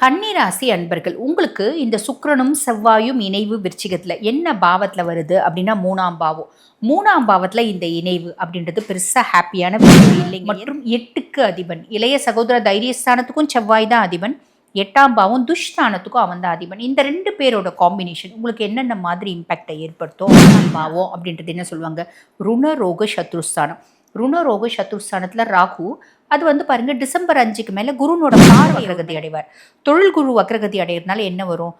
கன்னிராசி அன்பர்கள் உங்களுக்கு இந்த சுக்கரனும் செவ்வாயும் இணைவு விருச்சிகத்தில் என்ன பாவத்தில் வருது அப்படின்னா மூணாம் பாவம். மூணாம் பாவத்தில் இந்த இணைவு அப்படின்றது பெருசாக ஹாப்பியான விஷயம் இல்லைங்க. மற்றும் எட்டுக்கு அதிபன் இளைய சகோதர தைரியஸ்தானத்துக்கும் செவ்வாய் தான் அதிபன். எட்டாம் பாவம் துஷ்தானத்துக்கும் அவன் தான் அதிபன். இந்த ரெண்டு பேரோட காம்பினேஷன் உங்களுக்கு என்னென்ன மாதிரி இம்பேக்டை ஏற்படுத்தும்? மூணாம் பாவம் அப்படின்றது என்ன சொல்லுவாங்க? ருணரோக சத்ருஸ்தானம். ருணரோக சத்ருஸ்தானத்தில் ராகு அது வந்து பாருங்க டிசம்பர் அஞ்சுக்கு மேல குருனோட பார்வை அக்ரகதி அடைவார். தொழில் குரு அக்ரகதி அடையிறதுனால என்ன வரும்?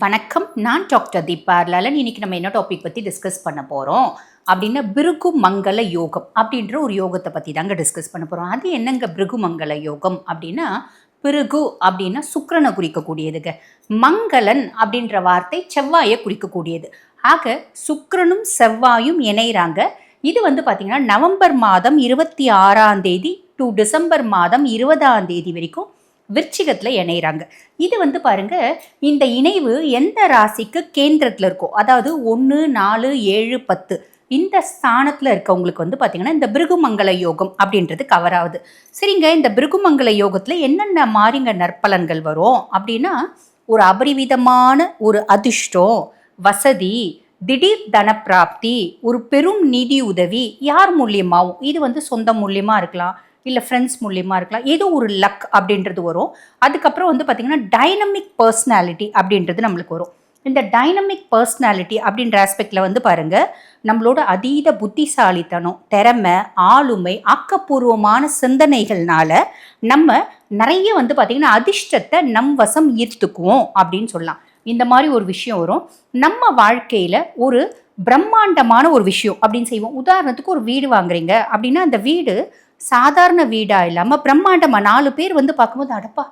வணக்கம் நான் டாக்டர் தீபா லலன் இன்னைக்கு நம்ம என்ன டாபிக் பற்றி டிஸ்கஸ் பண்ண போகிறோம் அப்படின்னா பிருகு மங்கள யோகம் அப்படின்ற ஒரு யோகத்தை பற்றி தாங்க டிஸ்கஸ் பண்ண போகிறோம் அது என்னங்க பிருகு மங்கள யோகம் அப்படின்னா பிருகு அப்படின்னா சுக்கரனை குறிக்கக்கூடியதுங்க. மங்களன் அப்படின்ற வார்த்தை செவ்வாயை குறிக்கக்கூடியது. ஆக சுக்கரனும் செவ்வாயும் இணைகிறாங்க இது வந்து பார்த்திங்கன்னா நவம்பர் மாதம் இருபத்தி ஆறாம் தேதி டு டிசம்பர் மாதம் இருபதாம் தேதி வரைக்கும் விருச்சிகத்தில் இணைகிறாங்க இது வந்து பாருங்க இந்த இணைவு எந்த ராசிக்கு கேந்திரத்தில் இருக்கோ அதாவது ஒன்று நாலு ஏழு பத்து இந்த ஸ்தானத்தில் இருக்கவங்களுக்கு வந்து பார்த்திங்கன்னா இந்த பிருகுமங்கல யோகம் அப்படின்றது கவர் ஆகுது. சரிங்க இந்த பிருகுமங்கல யோகத்தில் என்னென்ன மாறிங்க நற்பலன்கள் வரும்? அப்படின்னா ஒரு அபரிவிதமான ஒரு அதிர்ஷ்டம் வசதி திடீர் தனப்பிராப்தி ஒரு பெரும் நிதி உதவி யார் மூலியமாகவும் இது வந்து சொந்தம் மூலியமாக இருக்கலாம் இல்லை ஃப்ரெண்ட்ஸ் மூலியமாக இருக்கலாம் ஏதோ ஒரு லக் அப்படின்றது வரும். அதுக்கப்புறம் வந்து பார்த்திங்கன்னா டைனமிக் பர்சனாலிட்டி அப்படின்றது நம்மளுக்கு வரும். இந்த டைனமிக் பர்சனாலிட்டி அப்படின்ற ஆஸ்பெக்டில் வந்து பாருங்கள் நம்மளோட அதீத புத்திசாலித்தனம் திறமை ஆளுமை ஆக்கப்பூர்வமான சிந்தனைகள்னால நம்ம நிறைய வந்து பார்த்திங்கன்னா அதிர்ஷ்டத்தை நம் வசம் ஈர்த்துக்குவோம் அப்படின்னு சொல்லலாம். இந்த மாதிரி ஒரு விஷயம் வரும். நம்ம வாழ்க்கையில் ஒரு பிரம்மாண்டமான ஒரு விஷயம் அப்படின்னு செய்வோம். உதாரணத்துக்கு ஒரு வீடு வாங்குறீங்க அப்படின்னா அந்த வீடு சாதாரண வீடாக இல்லாமல் பிரம்மாண்டமாக நாலு பேர் வந்து பார்க்கும்போது அடப்பா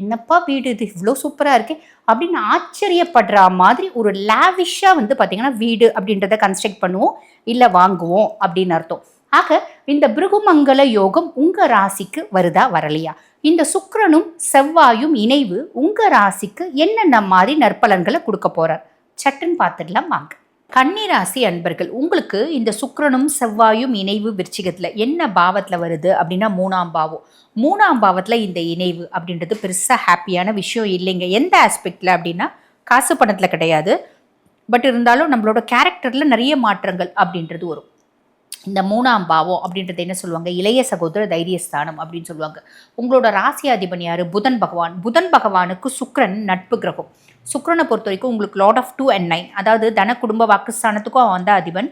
என்னப்பா வீடு இது? இவ்வளோ சூப்பராக இருக்குது அப்படின்னு ஆச்சரியப்படுற மாதிரி ஒரு லேவிஷாக வந்து பார்த்திங்கன்னா வீடு அப்படின்றத கன்ஸ்ட்ரக்ட் பண்ணுவோம். இல்லை வாங்குவோம் அப்படின்னு அர்த்தம். ஆக இந்த பிருகுமங்கல யோகம் உங்கள் ராசிக்கு வருதா வரலையா? இந்த சுக்கரனும் செவ்வாயும் இணைவு உங்கள் ராசிக்கு என்னென்ன மாதிரி நற்பலன்களை கொடுக்க போகிறார் சட்டுன்னு பார்த்துடலாம் வாங்க. கன்னிராசி அன்பர்கள் உங்களுக்கு இந்த சுக்கரனும் செவ்வாயும் இணைவு விருச்சிகத்தில் என்ன பாவத்தில் வருது அப்படின்னா மூணாம் பாவம். மூணாம் பாவத்தில் இந்த இணைவு அப்படின்றது பெருசாக ஹாப்பியான விஷயம் இல்லைங்க. எந்த ஆஸ்பெக்டில் அப்படின்னா காசு பணத்தில் கிடையாது. பட் இருந்தாலும் நம்மளோட கேரக்டரில் நிறைய மாற்றங்கள் அப்படின்றது வரும். இந்த மூணாம் பாவம் அப்படின்றது என்ன சொல்லுவாங்க? இளைய சகோதர தைரியஸ்தானம் அப்படின்னு சொல்லுவாங்க. உங்களோட ராசியாதிபன் யார்? புதன் பகவான். புதன் பகவானுக்கு சுக்ரன் நட்பு கிரகம். சுக்ரனை பொறுத்த வரைக்கும் உங்களுக்கு lord of two and nine அதாவது தன குடும்ப வாக்குஸ்தானத்துக்கும் அவன் தான் அதிபன்.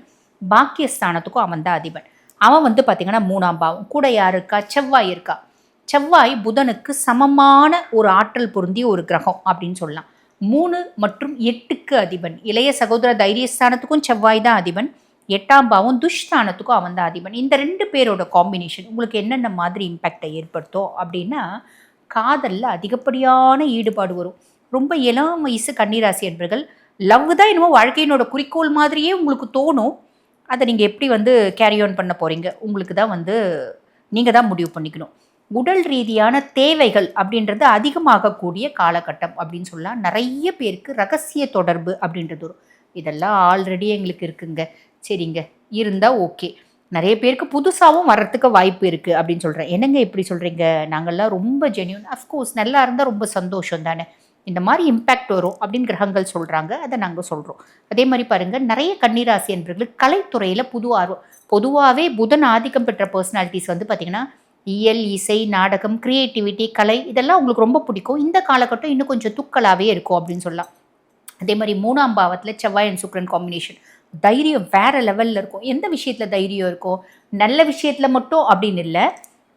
பாக்கியஸ்தானத்துக்கும் அவன் தான் அதிபன். அவன் வந்து பார்த்திங்கன்னா மூணாம் பாவம். கூட யார் இருக்கா? செவ்வாய் இருக்கா. செவ்வாய் புதனுக்கு சமமான ஒரு ஆற்றல் பொருந்திய ஒரு கிரகம் அப்படின்னு சொல்லலாம். மூணு மற்றும் எட்டுக்கு அதிபன். இளைய சகோதர தைரியஸ்தானத்துக்கும் செவ்வாய் தான் அதிபன். எட்டாம் பாவம் துஷ்தானத்துக்கும் அவன் தான் அதிபன். இந்த ரெண்டு பேரோட காம்பினேஷன் உங்களுக்கு என்னென்ன மாதிரி இம்பேக்டை ஏற்படுத்தும் அப்படின்னா காதலில் அதிகப்படியான ஈடுபாடு வரும். ரொம்ப இளம் வயசு கன்னிராசி என்பர்கள் லவ் தான் என்னமோ வாழ்க்கையினோட குறிக்கோள் மாதிரியே உங்களுக்கு தோணும். அதை நீங்கள் எப்படி வந்து கேரி ஆன் பண்ண போகிறீங்க உங்களுக்கு தான் வந்து நீங்கள் தான் முடிவு பண்ணிக்கணும். உடல் ரீதியான தேவைகள் அப்படின்றது அதிகமாகக்கூடிய காலகட்டம் அப்படின்னு சொல்லலாம். நிறைய பேருக்கு ரகசிய தொடர்பு அப்படின்றது வரும். இதெல்லாம் ஆல்ரெடி எங்களுக்கு இருக்குங்க. சரிங்க. இருந்தால் ஓகே. நிறைய பேருக்கு புதுசாகவும் வர்றதுக்கு வாய்ப்பு இருக்குது அப்படின்னு சொல்கிறேன் என்னங்க இப்படி சொல்கிறீங்க நாங்கள்லாம் ரொம்ப ஜென்யூன் அஃப்கோர்ஸ் நல்லா இருந்தால் ரொம்ப சந்தோஷம் தானே. இந்த மாதிரி இம்பேக்ட் வரும் அப்படின்னு கிரகங்கள் சொல்கிறாங்க அதை நாங்கள் சொல்கிறோம் அதே மாதிரி பாருங்கள் நிறைய கன்னிராசி என்பவர்களுக்கு கலைத்துறையில் புது ஆர்வம் பொதுவாகவே புதன் ஆதிக்கம் பெற்ற பர்சனாலிட்டிஸ் வந்து பார்த்திங்கன்னா இயல் இசை நாடகம் க்ரியேட்டிவிட்டி கலை இதெல்லாம் உங்களுக்கு ரொம்ப பிடிக்கும். இந்த காலகட்டம் இன்னும் கொஞ்சம் துக்கலாகவே இருக்கும் அப்படின்னு சொல்லலாம். அதே மாதிரி மூணாம் பாவத்தில் செவ்வாய் அண்ட் சுக்ரன் காம்பினேஷன் தைரியம் வேறு லெவலில் இருக்கும். எந்த விஷயத்தில் தைரியம் இருக்கும் நல்ல விஷயத்தில் மட்டும் அப்படின்னு இல்லை.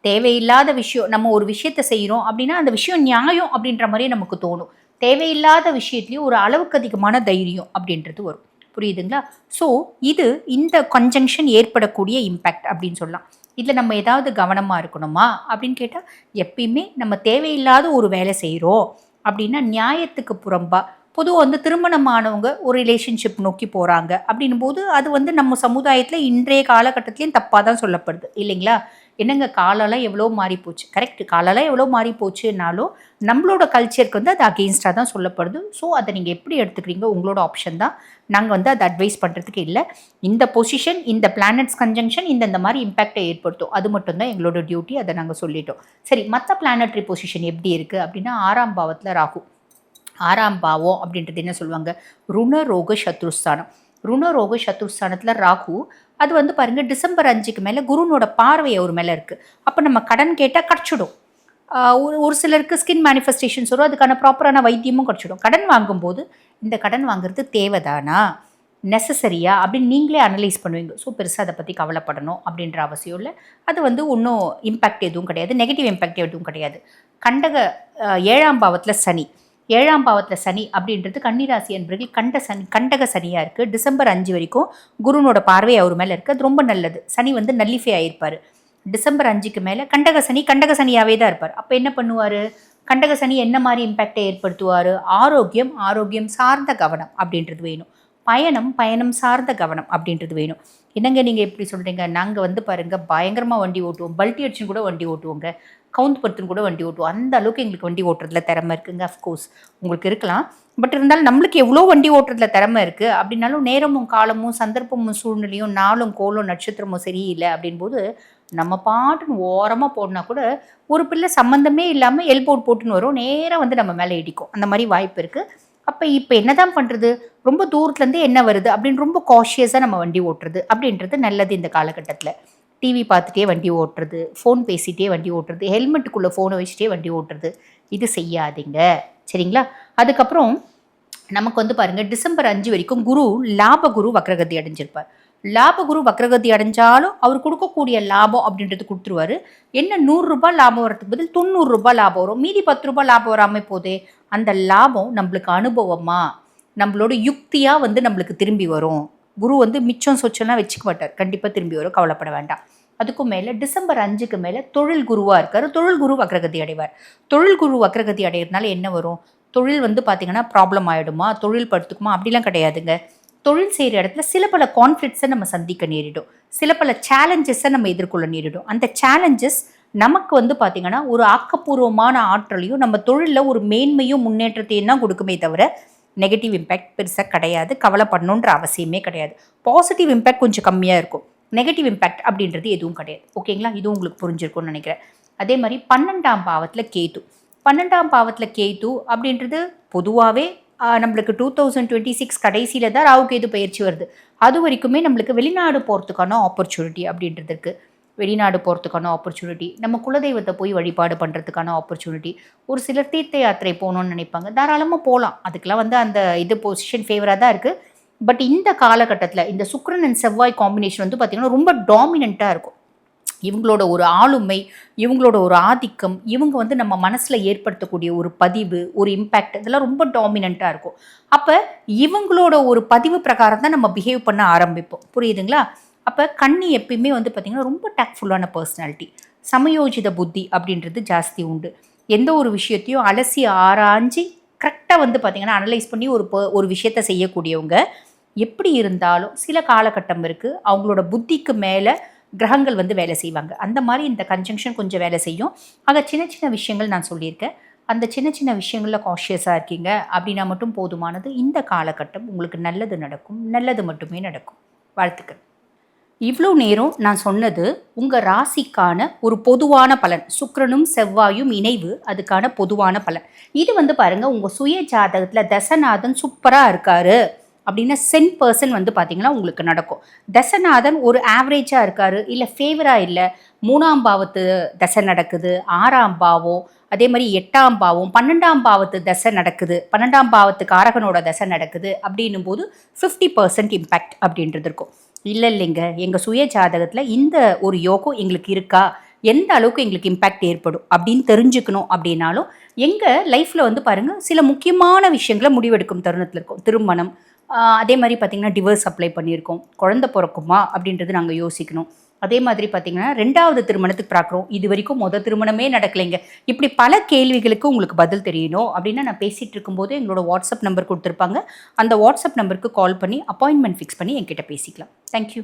தேவையில்லாத விஷயம் நம்ம ஒரு விஷயத்தை செய்கிறோம் அப்படின்னா அந்த விஷயம் நியாயம் அப்படின்ற மாதிரி நமக்கு தோணும். தேவையில்லாத விஷயத்துலேயும் ஒரு அளவுக்கு அதிகமான தைரியம் அப்படின்றது வரும். புரியுதுங்களா? ஸோ இது இந்த கன்ஜங்ஷன் ஏற்படக்கூடிய இம்பேக்ட் அப்படின்னு சொல்லலாம். இதில் நம்ம ஏதாவது கவனமாக இருக்கணுமா அப்படின்னு கேட்டால் எப்பயுமே நம்ம தேவையில்லாத ஒரு வேலை செய்கிறோம் அப்படின்னா நியாயத்துக்கு புறம்பாக பொதுவாக வந்து திருமணமானவங்க ஒரு ரிலேஷன்ஷிப் நோக்கி போகிறாங்க அப்படின்னும் போது அது வந்து நம்ம சமுதாயத்தில் இன்றைய காலகட்டத்திலையும் தப்பாக தான் சொல்லப்படுது. இல்லைங்களா? என்னங்க காலெல்லாம் எவ்வளோ மாறி போச்சு? கரெக்ட் காலெல்லாம் எவ்வளோ மாறி போச்சுனாலும் நம்மளோட கல்ச்சருக்கு வந்து அது அகெயின்ஸ்டாக தான் சொல்லப்படுது. ஸோ அதை நீங்கள் எப்படி எடுத்துக்கிறீங்க? உங்களோட ஆப்ஷன் தான். நாங்கள் வந்து அதை அட்வைஸ் பண்ணுறதுக்கு இல்லை. இந்த பொசிஷன் இந்த பிளானட்ஸ் கன்ஜங்ஷன் இந்த இந்த மாதிரி இம்பேக்டை ஏற்படுத்தும். அது மட்டும்தான் எங்களோட டியூட்டி அதை நாங்கள் சொல்லிட்டோம். சரி மற்ற பிளானட்ரி பொசிஷன் எப்படி இருக்குது அப்படின்னா ஆறாம் பாவத்தில் ராகு. ஆறாம் பாவம் அப்படின்றது என்ன சொல்லுவாங்க? ருணரோக சத்ருஸ்தானம். ருணரோக சத்ருஸ்தானத்தில் ராகு அது வந்து பாருங்கள் டிசம்பர் அஞ்சுக்கு மேலே குருனோட பார்வை அவர் மேலே இருக்குது அப்போ நம்ம கடன் கேட்டால் கிடச்சிடும். ஒரு ஒரு சிலருக்கு ஸ்கின் மேனிஃபெஸ்டேஷன்ஸ் வரும் அதுக்கான ப்ராப்பரான வைத்தியமும் கிடச்சிடும். கடன் வாங்கும்போது இந்த கடன் வாங்குறது தேவைதானா? நெசசரியா அப்படின்னு நீங்களே அனலைஸ் பண்ணுவீங்க. ஸோ பெருசாக அதை பற்றி கவலைப்படணும் அப்படின்ற அவசியம் இல்லை. அது வந்து ஒன்றும் இம்பேக்ட் எதுவும் கிடையாது. நெகட்டிவ் இம்பேக்ட் எதுவும் கிடையாது. கண்டக ஏழாம் பாவத்தில் சனி. ஏழாம் பாவத்தில் சனி அப்படின்றது கன்னிராசி என்பவர்கள் கண்ட சனி கண்டக சனியாக இருக்குது டிசம்பர் அஞ்சு வரைக்கும் குருனோட பார்வை அவர் மேலே இருக்குது அது ரொம்ப நல்லது. சனி வந்து நல்லிஃபை ஆகியிருப்பார் டிசம்பர் அஞ்சுக்கு மேலே கண்டக சனி கண்டக சனியாகவே தான் இருப்பார். அப்போ என்ன பண்ணுவார்? கண்டக சனி என்ன மாதிரி இம்பேக்டை ஏற்படுத்துவார்? ஆரோக்கியம் ஆரோக்கியம் சார்ந்த கவனம் அப்படின்றது வேணும். பயணம் பயணம் சார்ந்த கவனம் அப்படின்றது வேணும். என்னங்க நீங்கள் எப்படி சொல்கிறீங்க நாங்கள் வந்து பாருங்கள் பயங்கரமாக வண்டி ஓட்டுவோம். பல்ட்டி அடிச்சுன்னு கூட வண்டி ஓட்டுவோங்க. கவுந்து படுத்துன்னு கூட வண்டி ஓட்டுவோம். அந்த அளவுக்கு எங்களுக்கு வண்டி ஓட்டுறதுல திறமை இருக்குங்க அஃப்கோர்ஸ் உங்களுக்கு இருக்கலாம். பட் இருந்தாலும் நம்மளுக்கு எவ்வளோ வண்டி ஓட்டுறதுல திறமை இருக்குது அப்படின்னாலும் நேரமும் காலமும் சந்தர்ப்பமும் சூழ்நிலையும் நாளும் கோலும் நட்சத்திரமும் சரியில்லை அப்படின்போது நம்ம பாட்டுன்னு ஓரமாக போடனா கூட ஒரு பிள்ளை சம்மந்தமே இல்லாமல் எல்போர்ட் போட்டுன்னு வரும். நேராக வந்து நம்ம மேலே இடிக்கும். அந்த மாதிரி வாய்ப்பு இருக்குது அப்போ இப்போ என்னதான் பண்ணுறது ரொம்ப தூரத்துலேருந்து என்ன வருது? அப்படின்னு ரொம்ப காஷியஸாக நம்ம வண்டி ஓட்டுறது. அப்படின்றது நல்லது இந்த காலகட்டத்தில். டிவி பார்த்துட்டே வண்டி ஓட்டுறது. ஃபோன் பேசிகிட்டே வண்டி ஓட்டுறது. ஹெல்மெட்டுக்குள்ளே ஃபோனை வச்சுட்டே வண்டி ஓட்டுறது. இது செய்யாதீங்க. சரிங்களா? அதுக்கப்புறம் நமக்கு வந்து பாருங்கள் டிசம்பர் அஞ்சு வரைக்கும் குரு லாப குரு வக்ரகதி அடைஞ்சிருப்பார். லாப குரு வக்ரகதி அடைஞ்சாலும் அவர் கொடுக்கக்கூடிய லாபம் அப்படின்றது கொடுத்துருவாரு. என்ன நூறுரூபா லாபம் வரதுக்கு பதில் தொண்ணூறுரூபா லாபம் வரும். மீதி பத்து ரூபாய் லாபம் வராமல் போதே அந்த லாபம் நம்மளுக்கு அனுபவமா? நம்மளோட யுக்தியாக வந்து நம்மளுக்கு திரும்பி வரும். குரு வந்து மிச்சம் சொச்சம்லாம் வச்சுக்க மாட்டார். கண்டிப்பாக திரும்பி வரும். கவலைப்பட வேண்டாம். அதுக்கும் மேலே டிசம்பர் அஞ்சுக்கு மேலே தொழில் குருவாக இருக்கார். தொழில் குரு வக்ரகதி அடைவார். தொழில் குரு வக்ரகதி அடையிறதுனால என்ன வரும்? தொழில் வந்து பார்த்திங்கன்னா ப்ராப்ளம் ஆகிடுமா தொழில் படுத்துக்குமா? அப்படிலாம் கிடையாதுங்க. தொழில் செய்கிற இடத்துல சில பல கான்ஃப்ளிக்ஸை நம்ம சந்திக்க நேரிடும். சில பல சேலஞ்சஸை நம்ம எதிர்கொள்ள நேரிடும். அந்த சேலஞ்சஸ் நமக்கு வந்து பார்த்திங்கன்னா ஒரு ஆக்கப்பூர்வமான ஆற்றலையும் நம்ம தொழிலில் ஒரு மேன்மையும் முன்னேற்றத்தையும் தான் கொடுக்குமே தவிர நெகட்டிவ் இம்பேக்ட் பெருசாக கிடையாது. கவலை பண்ணுன்ற அவசியமே கிடையாது. பாசிட்டிவ் இம்பேக்ட் கொஞ்சம் கம்மியாக இருக்கும். நெகட்டிவ் இம்பேக்ட் அப்படின்றது எதுவும் கிடையாது. ஓகேங்களா இதுவும் உங்களுக்கு புரிஞ்சிருக்கும்னு நினைக்கிறேன். அதே மாதிரி பன்னெண்டாம் பாவத்தில் கேது. பன்னெண்டாம் பாவத்தில் கேது அப்படின்றது பொதுவாகவே நம்மளுக்கு டூ தௌசண்ட் டுவெண்ட்டி சிக்ஸ் கடைசியில் தான் ராவுக்கு இது பயிற்சி வருது. அது வரைக்குமே நம்மளுக்கு வெளிநாடு போகிறதுக்கான ஆப்பர்ச்சுனிட்டி அப்படின்றது இருக்குது வெளிநாடு போகிறதுக்கான ஆப்பர்ச்சுனிட்டி நம்ம குலதெய்வத்தை போய் வழிபாடு பண்ணுறதுக்கான ஆப்பர்ச்சுனிட்டி ஒரு சிலர் தீர்த்த யாத்திரை போகணும்னு நினைப்பாங்க. தாராளமாக போகலாம் அதுக்கெலாம் வந்து அந்த இது பொசிஷன் ஃபேவராக தான் இருக்குது பட் இந்த காலகட்டத்தில் இந்த சுக்கிரன் அண்ட் செவ்வாய் காம்பினேஷன் வந்து பார்த்திங்கன்னா ரொம்ப டாமினண்ட்டாக இருக்கும். இவங்களோட ஒரு ஆளுமை இவங்களோட ஒரு ஆதிக்கம் இவங்க வந்து நம்ம மனசில் ஏற்படுத்தக்கூடிய ஒரு பதிவு ஒரு இம்பேக்ட் இதெல்லாம் ரொம்ப டாமினண்ட்டாக இருக்கும். அப்போ இவங்களோட ஒரு பதிவு பிரகாரம் தான் நம்ம பிஹேவ் பண்ண ஆரம்பிப்போம். புரியுதுங்களா? அப்போ கண்ணி எப்பயுமே வந்து பார்த்திங்கன்னா ரொம்ப டேக்ஃபுல்லான பர்சனாலிட்டி சமயோஜித புத்தி அப்படின்றது ஜாஸ்தி உண்டு. எந்த ஒரு விஷயத்தையும் அலசி ஆராய்ஞ்சி கரெக்டாக வந்து பார்த்திங்கன்னா அனலைஸ் பண்ணி ஒரு ஒரு விஷயத்த செய்யக்கூடியவங்க. எப்படி இருந்தாலும் சில காலகட்டம் இருக்குது அவங்களோட புத்திக்கு மேலே கிரகங்கள் வந்து வேலை செய்வாங்க. அந்த மாதிரி இந்த கன்ஜங்ஷன் கொஞ்சம் வேலை செய்யும். ஆக சின்ன சின்ன விஷயங்கள் நான் சொல்லியிருக்கேன். அந்த சின்ன சின்ன விஷயங்களில் காஷியஸாக இருக்கீங்க. அப்படின்னா மட்டும் போதுமானது. இந்த காலகட்டம் உங்களுக்கு நல்லது நடக்கும். நல்லது மட்டுமே நடக்கும். வாழ்த்துக்கள். இவ்வளோ நேரம் நான் சொன்னது உங்கள் ராசிக்கான ஒரு பொதுவான பலன். சுக்கிரனும் செவ்வாயும் இணைவு. அதுக்கான பொதுவான பலன். இது வந்து பாருங்கள் உங்கள் சுய ஜாதகத்தில் தசநாதன் சூப்பராக இருக்காரு. அப்படின்னா சென் பர்சன் வந்து பார்த்தீங்கன்னா உங்களுக்கு நடக்கும். தசநாதன் ஒரு ஆவரேஜாக இருக்காரு. இல்லை ஃபேவராக இல்லை. மூணாம் பாவத்து தசை நடக்குது. ஆறாம் பாவம் அதே மாதிரி எட்டாம் பாவம் பன்னெண்டாம் பாவத்து தசை நடக்குது. பன்னெண்டாம் பாவத்துக்கு ஆரகனோட தசை நடக்குது அப்படின்னும் போது ஃபிஃப்டி பர்சன்ட் இம்பேக்ட் அப்படின்றது இருக்கும். இல்லை இல்லைங்க. எங்கள் சுய ஜாதகத்தில் இந்த ஒரு யோகம் எங்களுக்கு இருக்கா? எந்த அளவுக்கு எங்களுக்கு இம்பேக்ட் ஏற்படும்? அப்படின்னு தெரிஞ்சுக்கணும் அப்படின்னாலும் எங்கள் லைஃப்பில் வந்து பாருங்கள் சில முக்கியமான விஷயங்களை முடிவெடுக்கும் தருணத்தில் இருக்கும். திருமணம் அதே மாதிரி பார்த்திங்கன்னா டிவர்ஸ் அப்ளை பண்ணியிருக்கோம். குழந்த பிறக்குமா அப்படின்றது நாங்கள் யோசிக்கணும். அதே மாதிரி பார்த்திங்கன்னா ரெண்டாவது திருமணத்துக்கு பார்க்குறோம் இது வரைக்கும் மொதல் திருமணமே நடக்கலைங்க. இப்படி பல கேள்விகளுக்கு உங்களுக்கு பதில் தெரியணும் அப்படின்னா நான் பேசிகிட்டு இருக்கும்போது எங்களோட வாட்ஸ்அப் நம்பர் கொடுத்துருப்பாங்க. அந்த வாட்ஸ்அப் நம்பருக்கு கால் பண்ணி அப்பாயின்மெண்ட் ஃபிக்ஸ் பண்ணி என்கிட்ட பேசிக்கலாம். தேங்க்யூ